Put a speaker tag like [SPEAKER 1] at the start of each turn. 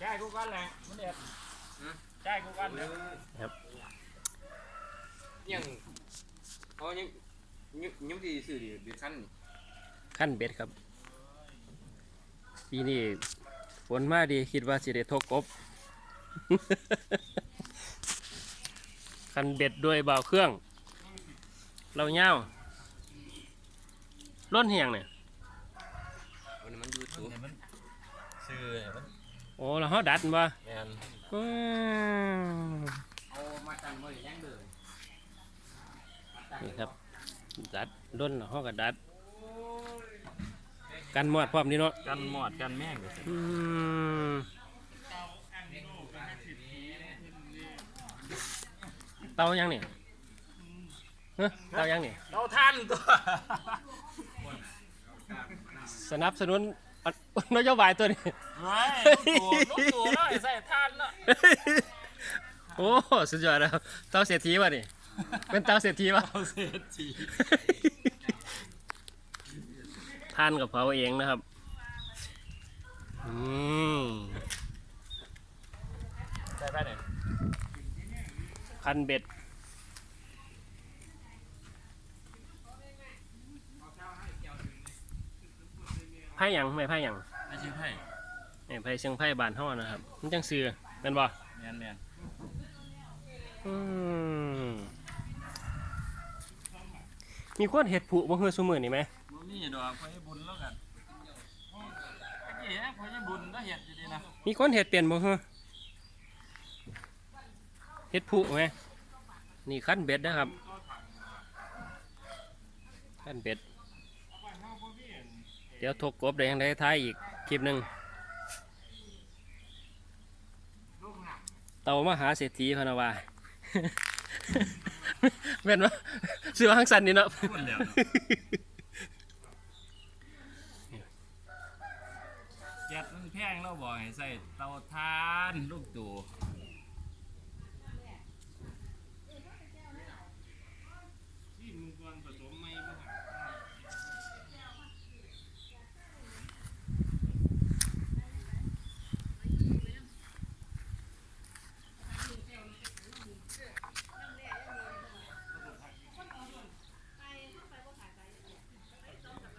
[SPEAKER 1] ใช่กูกันแหละมันเด็ดใช่กูกันเลย
[SPEAKER 2] ยังเขายังยังยังที่ซื้อดิเบียร์ขั้นนี่
[SPEAKER 3] ขั้นเบ็ดครับปีนี้ฝนมาดีคิดว่าสิได้ทกกบคันเบ็ดด้วยเบาวเครื่อง เราเง่าล้นเหียงเนี่ย
[SPEAKER 2] วันนี้มันอยู่สูง
[SPEAKER 1] เนี่ยมันซื้อเนี่ยมัน
[SPEAKER 3] โอ้เราเขาดัดมา
[SPEAKER 1] แมน
[SPEAKER 3] อืม
[SPEAKER 2] เอามาตั้งไว้ยังเดิม
[SPEAKER 3] นี่ครับ ดัดล้นเขาก็ดัด กันหมอดพร้อมนี่เนาะ
[SPEAKER 1] กันหมอดกันแม่งเลย
[SPEAKER 3] อืมเตายังนี่ฮะเตายังนี่
[SPEAKER 1] เราทันตัว
[SPEAKER 3] สนับสนุน อันนโยบายตัวนี้
[SPEAKER 1] เฮ้ยลูกตู่ลูกตู่เนาะไอ้ใส่ทันเนาะ
[SPEAKER 3] โอ้สุดยอดแล้วเตาเศรษฐีวะนี่ เป็นเตาเศรษฐีวะ
[SPEAKER 1] เอาเศรษฐี
[SPEAKER 3] ทานกับเผาเองนะครับ อืม
[SPEAKER 1] ใส่ไปเนี่ย
[SPEAKER 3] คันเบ็ด ไพ่หยังไม่ไพ่หยัง
[SPEAKER 1] ไม่ใช่ไพ่
[SPEAKER 3] ไม่ไพ่เชียงไพ่บานห่อนะครับมันจังซื้อเป็นบ่
[SPEAKER 1] แมนแมน
[SPEAKER 3] อืมมีคนเห็ดผุบ่เฮือซุมือนี่ไหม
[SPEAKER 1] บ่มีดอกพอยบุญแล้วกันตะกี้นะพอยบุญก็เห็ดอยู่ดีนะ
[SPEAKER 3] มีคนเห็ดเปลี่ยนบ่เฮือเห็ดผุไหมนี่ขั้นเบ็ดนะครับขั้นเบ็ด เดี๋ยวทกกบได้ยังได้ท้ายอีกคลิปหนึ่งเตามหาเศรษฐีพะนาวาเป็นว่าซื้อวางสันนี่เนาะ
[SPEAKER 1] พูดแล้วแก๊สมันแพงเราบอกให้ใส่เตาถ่านลูกตู่